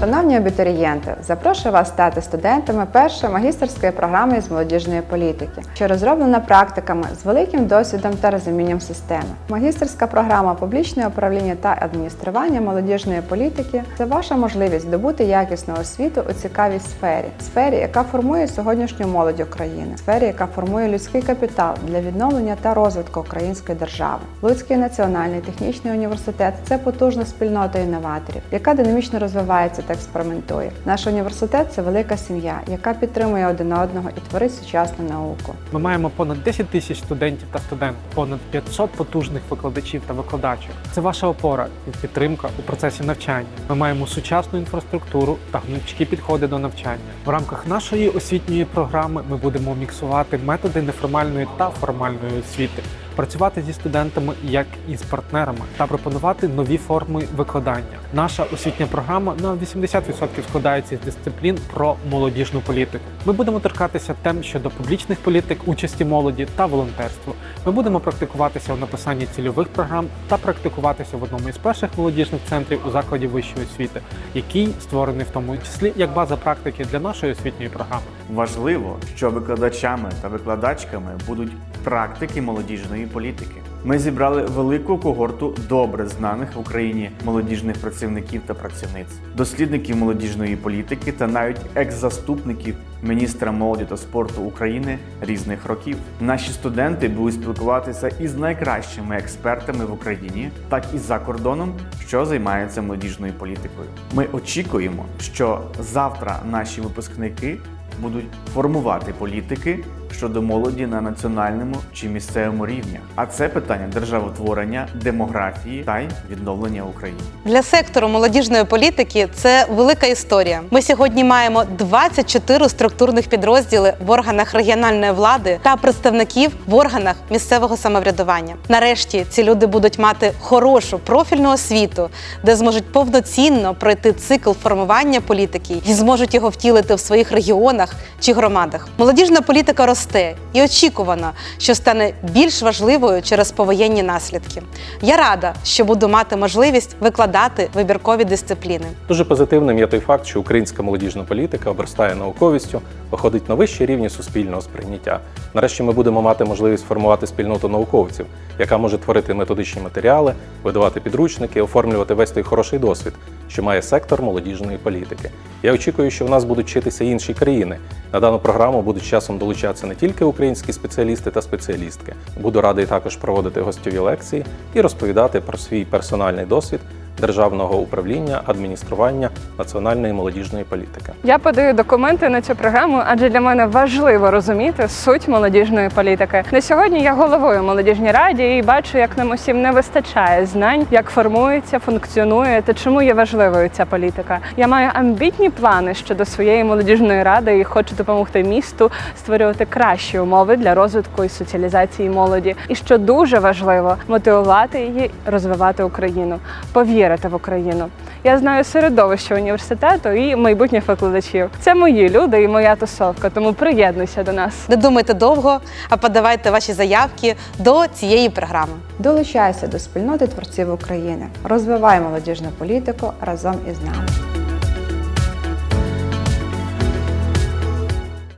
Шановні абітурієнти, запрошую вас стати студентами першої магістерської програми з молодіжної політики, що розроблена практиками з великим досвідом та розумінням системи. Магістерська програма публічне управління та адміністрування молодіжної політики це ваша можливість здобути якісну освіту у цікавій сфері, сфері, яка формує сьогоднішню молодь України, сфері, яка формує людський капітал для відновлення та розвитку української держави. Луцький національний технічний університет це потужна спільнота інноваторів, яка динамічно розвивається та експериментує. Наш університет це велика сім'я, яка підтримує один одного і творить сучасну науку. Ми маємо понад 10 тисяч студентів та студентів, понад 500 потужних викладачів та викладачок. Це ваша опора і підтримка у процесі навчання. Ми маємо сучасну інфраструктуру та гнучкі підходи до навчання. В рамках нашої освітньої програми ми будемо міксувати методи неформальної та формальної освіти. Працювати зі студентами як і з партнерами та пропонувати нові форми викладання. Наша освітня програма на 80% складається з дисциплін про молодіжну політику. Ми будемо торкатися тем щодо публічних політик, участі молоді та волонтерства. Ми будемо практикуватися у написанні цільових програм та практикуватися в одному із перших молодіжних центрів у закладі вищої освіти, який створений в тому числі як база практики для нашої освітньої програми. Важливо, що викладачами та викладачками будуть практики молодіжної політики. Ми зібрали велику когорту добре знаних в Україні молодіжних працівників та працівниць, дослідників молодіжної політики та навіть екс-заступників міністра молоді та спорту України різних років. Наші студенти будуть спілкуватися із найкращими експертами в Україні, так і за кордоном, що займаються молодіжною політикою. Ми очікуємо, що завтра наші випускники будуть формувати політики щодо молоді на національному чи місцевому рівні. А це питання державотворення, демографії та й відновлення України. Для сектору молодіжної політики це велика історія. Ми сьогодні маємо 24 структурних підрозділи в органах регіональної влади та представників в органах місцевого самоврядування. Нарешті ці люди будуть мати хорошу профільну освіту, де зможуть повноцінно пройти цикл формування політики і зможуть його втілити в своїх регіонах чи громадах. Молодіжна політика росте і очікувано, що стане більш важливою через повоєнні наслідки. Я рада, що буду мати можливість викладати вибіркові дисципліни. Дуже позитивним є той факт, що українська молодіжна політика обростає науковістю, виходить на вищі рівні суспільного сприйняття. Нарешті ми будемо мати можливість формувати спільноту науковців, яка може творити методичні матеріали, видавати підручники, оформлювати весь той хороший досвід, що має сектор молодіжної політики. Я очікую, що в нас будуть вчитися інші країни. На дану програму будуть часом долучатися не тільки українські спеціалісти та спеціалістки. Буду радий також проводити гостьові лекції і розповідати про свій персональний досвід державного управління, адміністрування національної молодіжної політики. Я подаю документи на цю програму, адже для мене важливо розуміти суть молодіжної політики. На сьогодні я головою молодіжній раді і бачу, як нам усім не вистачає знань, як формується, функціонує та чому є важливою ця політика. Я маю амбітні плани щодо своєї молодіжної ради і хочу допомогти місту створювати кращі умови для розвитку і соціалізації молоді. І що дуже важливо, мотивувати її розвивати Україну, повірити в Україну. Я знаю середовище університету і майбутніх викладачів. Це мої люди і моя тусовка, тому приєднуйся до нас. Не думайте довго, а подавайте ваші заявки до цієї програми. Долучайся до спільноти творців України. Розвивай молодіжну політику разом із нами.